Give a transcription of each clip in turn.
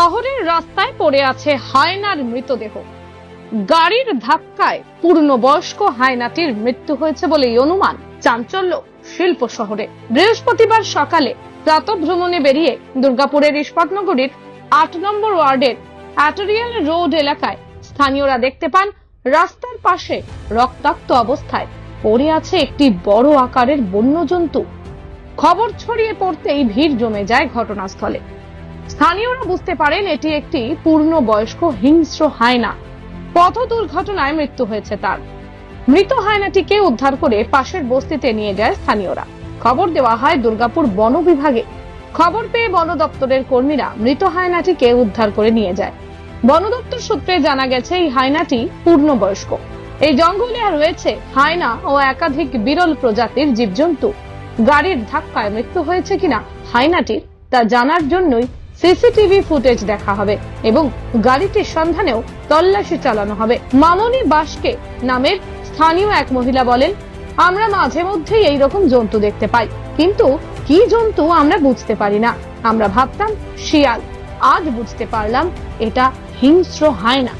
শহরের রাস্তায় পড়ে আছে হায়নার মৃতদেহ। গাড়ির ধাক্কায় পূর্ণবয়স্ক হায়নাটির মৃত্যু হয়েছে বলেই অনুমান চাঞ্চল্য শিল্প শহরে। বৃহস্পতিবার সকালে প্রাতভ্রমণে বেরিয়ে দুর্গাপুরের ইস্পাতনগরীর আট নম্বর ওয়ার্ডের অ্যাটোরিয়াল রোড এলাকায় স্থানীয়রা দেখতে পান রাস্তার পাশে রক্তাক্ত অবস্থায় পড়ে আছে একটি বড় আকারের বন্যজন্তু। খবর ছড়িয়ে পড়তেই ভিড় জমে যায় ঘটনাস্থলে। স্থানীয়রা বুঝতে পারেন এটি একটি পূর্ণ বয়স্ক হিংস্র হায়না। পথ দুর্ঘটনায় মৃত্যু হয়েছে তার। মৃত হায়নাটিকে উদ্ধার করে পাশের বস্তিতে নিয়ে যায় স্থানীয়রা। খবর দেওয়া হয় দুর্গাপুর বন বিভাগে। খবর পেয়ে বন দপ্তরের কর্মীরা মৃত হায়নাটিকে উদ্ধার করে নিয়ে যায়। বন দপ্তর সূত্রে জানা গেছে, এই হায়নাটি পূর্ণবয়স্ক। এই জঙ্গলে রয়েছে হায়না ও একাধিক বিরল প্রজাতির জীবজন্তু। গাড়ির ধাক্কায় মৃত্যু হয়েছে কিনা হায়নাটির, তা জানার জন্যই সিসিটিভি ফুটেজ দেখা হবে এবং গাড়িটির সন্ধানেও তল্লাশি চালানো হবে। মামনি বাসকে নামের স্থানীয় এক মহিলা বলেন, আমরা মাঝে মধ্যেই এই রকম জন্তু দেখতে পাই, কিন্তু কি জন্তু আমরা বুঝতে পারি না। আমরা ভাবতাম শিয়াল। আজ বুঝতে পারলাম এটা হিংস্র হয় না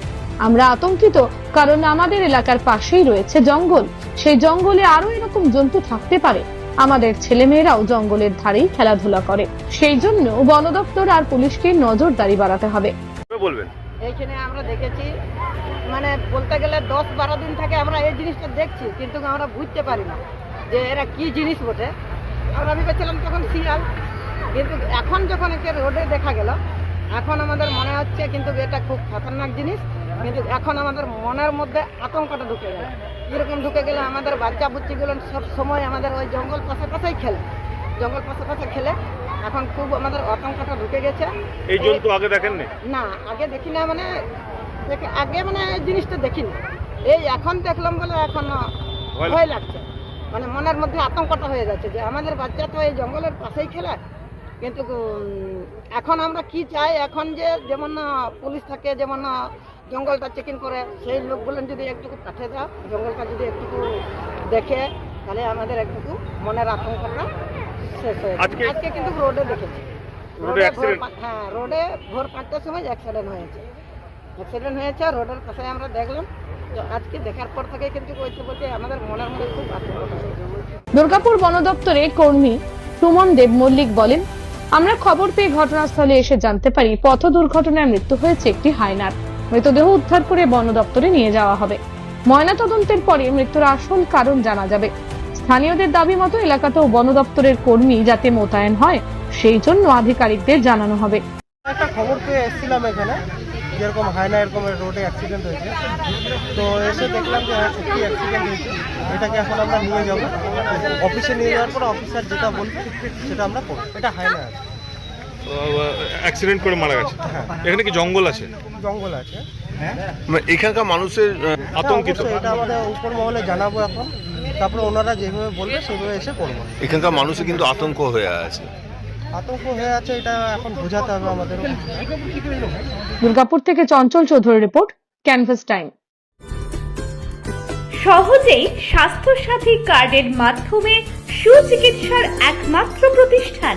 আমরা আতঙ্কিত, কারণ আমাদের এলাকার পাশেই রয়েছে জঙ্গল। সেই জঙ্গলে আরও এরকম জন্তু থাকতে পারে। আমাদের ছেলেমেয়েরাও জঙ্গলের ধারেই খেলাধুলা করে। সেই জন্য বন দপ্তর আর পুলিশকে নজরদারি বাড়াতে হবে। বলবেন? এইখানে আমরা দেখেছি মানে বলতে গেলে দশ বারো দিন থেকে আমরা এই জিনিসটা দেখছি কিন্তু আমরা বুঝতে পারি না যে এরা কি জিনিস বটে। আমরা ভেবেছিলাম তখন শিয়াল কিন্তু এখন যখন একে রোডে দেখা গেল এখন আমাদের মনে হচ্ছে কিন্তু এটা খুব খতরনাক জিনিস কিন্তু এখন আমাদের মনের মধ্যে আতঙ্কটা ঢুকে গেল। এরকম ঢুকে গেলে আমাদের বাচ্চা বুচ্চিগুলো সব সময় আমাদের ওই জঙ্গল পাশে পাশেই খেলে। জঙ্গল পাশে পাশে খেলে। এখন খুব আমাদের আতঙ্কটা ঢুকে গেছে। এই জন্তু আগে দেখেননি? না আগে দেখি না মানে দেখে আগে মানে এই জিনিসটা দেখিনি। এই এখন দেখলাম বলে এখন ভয় লাগছে। মানে মনের মধ্যে আতঙ্কটা হয়ে যাচ্ছে যে আমাদের বাচ্চা তো এই জঙ্গলের পাশেই খেলে। কিন্তু এখন আমরা কি চাই? এখন যে যেমন না পুলিশ থাকে যেমন না জঙ্গলটা চেকিং করে সেই লোক লোকগুলো যদি একটুকু পাঠিয়ে দাও জঙ্গলটা যদি একটুকু দেখে তাহলে আমাদের একটুকু মনের আতঙ্কটা শেষ হয়ে যাবে। আজকে- আজকে কিন্তু রোডে দেখেছি। রোডে রোডে ভোর হ্যাঁ রোডে ভোর পাঁচটার সময় অ্যাক্সিডেন্ট হয়েছে। অ্যাক্সিডেন্ট হয়েছে রোডের পাশে আমরা দেখলাম। তো আজকে দেখার পর থেকে কিন্তু বলছে বলছে আমাদের মনের মধ্যে খুব আতঙ্ক হয়েছে দুর্গাপুর বন দপ্তরে কর্মী সুমন দেব মল্লিক বলেন আমরা খবর পেয়ে ঘটনাস্থলে এসে জানতে পারি পথ দুর্ঘটনায় মৃত্যু হয়েছে একটি হায়নার। মৃতদেহ উদ্ধার করে বন দপ্তরে নিয়ে যাওয়া হবে। ময়নাতদন্তের পরে মৃত্যুর আসল কারণ জানা যাবে। স্থানীয়দের দাবি মতো এলাকাতেও বন দপ্তরের কর্মী যাতে মোতায়েন হয়, সেই জন্য আধিকারিকদের জানানো হবে। একটা খবর পেয়ে এসেছিলাম এখানে, যেরকম হায়না এরকম রোডে অ্যাক্সিডেন্ট হয়েছে। তো এসে দেখলাম যে হ্যাঁ সত্যি অ্যাক্সিডেন্ট হয়েছে। এটাকে এখন আমরা নিয়ে যাব। অফিসে নিয়ে যাওয়ার পর অফিসার যেটা সেটা আমরা করব। এটা হায়না আছে অ্যাক্সিডেন্ট করে মারা গেছে। হ্যাঁ। এখানে কি জঙ্গল আছে? জঙ্গল আছে। মানে এখানকার মানুষের আতঙ্কিত। হ্যাঁ, এটা আমাদের উপর মহলে জানাব এখন। তারপরে ওনারা যেভাবে বলবে সেভাবে এসে করব। এখানকার মানুষের কিন্তু আতঙ্ক হয়ে আছে। আতঙ্ক হয়ে আছে এটা এখন বোঝাতে হবে আমাদের দুর্গাপুর থেকে Chanchal Chowdhury report canvas time সহজেই স্বাস্থ্যসাথী কার্ডের মাধ্যমে সুচিকিৎসার একমাত্র প্রতিষ্ঠান